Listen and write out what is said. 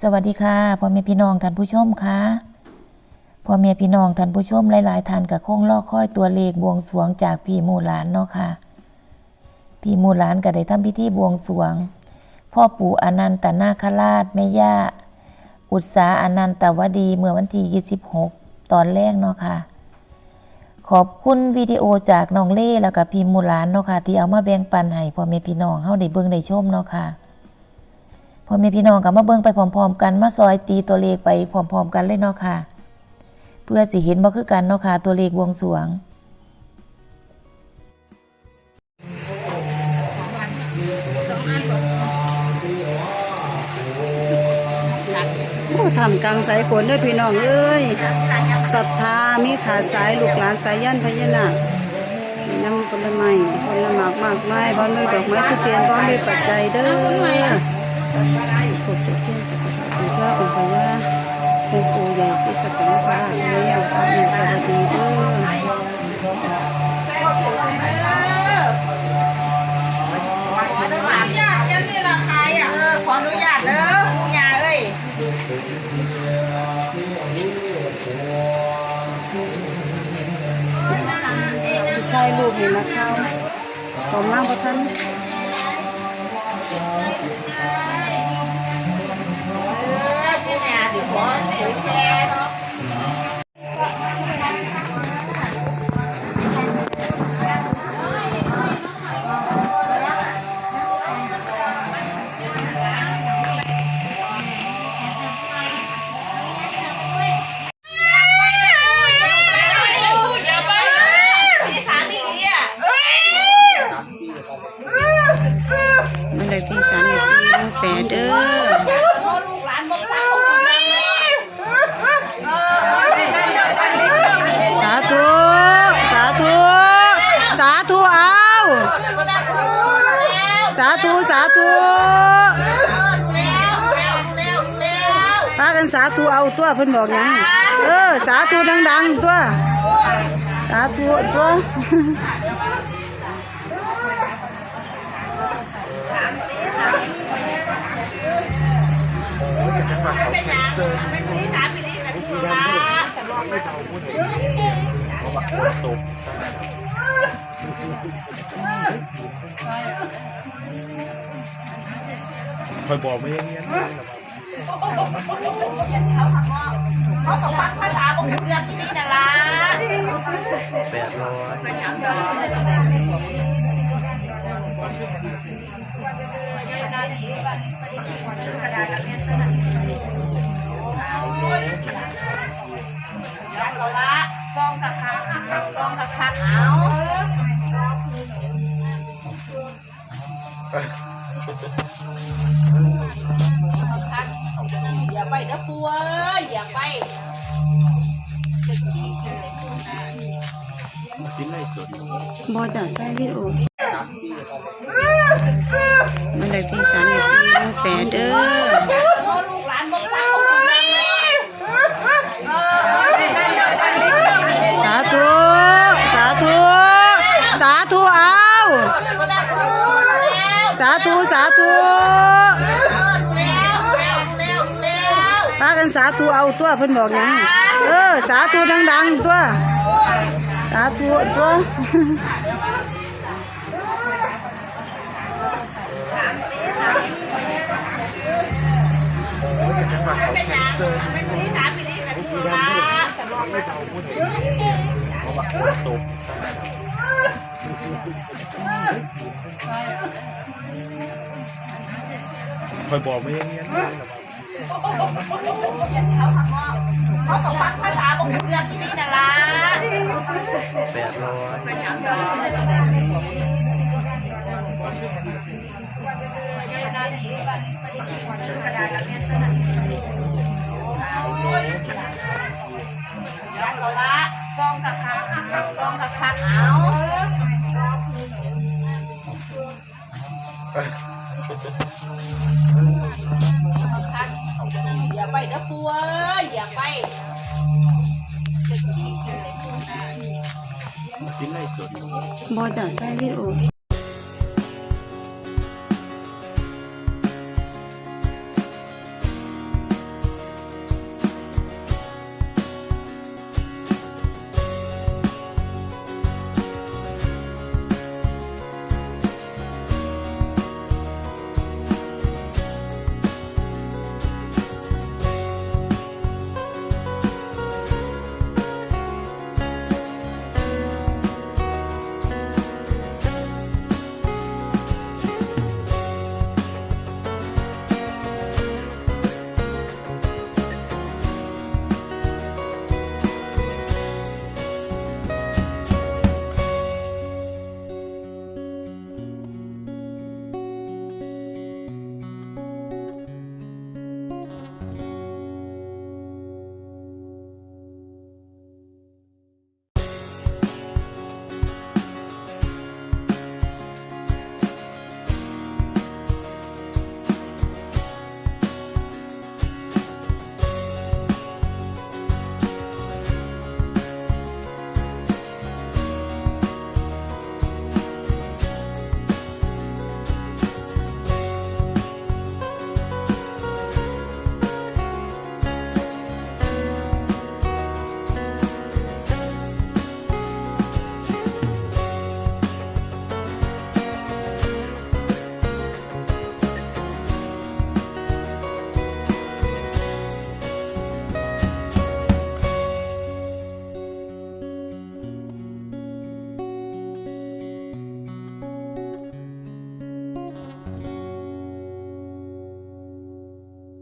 สวัสดีค่ะพ่อแม่พี่น้องท่านผู้ชมค่ะพ่อแม่พี่น้องท่านผู้ชมหลาย ๆท่านก็คงรอคอยตัวเลขบวงสรวงจากพี่มูหลานเนาะค่ะ พี่มูหลานก็ได้ทำพิธีบวงสรวง พ่อปู่อนันตนาคราชแม่ย่าอุตสาอนันตวดีเมื่อวันที่26 ตอนแรกเนาะค่ะ ขอบคุณวิดีโอจากน้องเล่แล้วก็พี่มูหลานเนาะค่ะที่เอามาแบ่งปันให้พ่อแม่พี่น้องเฮาได้เบิ่งได้ชมเนาะค่ะ พ่อแม่พี่น้องก็มาเบิ่งไปพร้อมๆ กันมาซอยตีตัวเลขไปพร้อมๆ กันเลยเนาะค่ะ เพื่อสิเห็นบ่คือกันเนาะค่ะตัวเลขวงสวงโอ้ทำกลางสายฝนด้วยพี่น้องเอ้ยศรัทธามีขาดสายลูกหลานสายยันพญานาคน้ำผลไม้ผลหมากมากไม้บ้านด้วยดอกไม้ทุกเทียนบ้านด้วยปัจจัยเด้อ ถูกจุดเทียนสักการะบูชาองค์พญาองค์ปู่ใหญ่ศรีสัตนคราชในยาสามอินทรดีเด้อขออนุญาตยังนี่ละใครอะขออนุญาตเด้อผู้ยาเอ้ยใครลูกเห็นะคะขอมากพระท่าน สาธุเอาตัวเพิ่นบอกหยังเออ สาธุดังๆตัว สาธุตัว คอยบอกไม่ยังเงี้ย เขาก็ฟังภาษาบ่รู้เรืองอีนี่นั่นล่ะแปดร้อยเอาละฟองกะคักฟองกะคักเอา กินไรสดบอจากใต้วิดีโอมันได้ที่สามสิบสี่หมู่แปดเด้อลูกหลานบ่ฟังสาธุ สาธุ สาธุเอา สาธุสาธุพากันสาธุเอาตัวเพิ่นบอกหยังเออ สาธุดัง ๆ ตัว สาธุตัวคอยบอกไม่ยังเงี้ยเขาก็ฟังภาษาบ่รู้เรื่องอีนี่นั่นะ แปดร้อย บอจากใต้วิดีโอ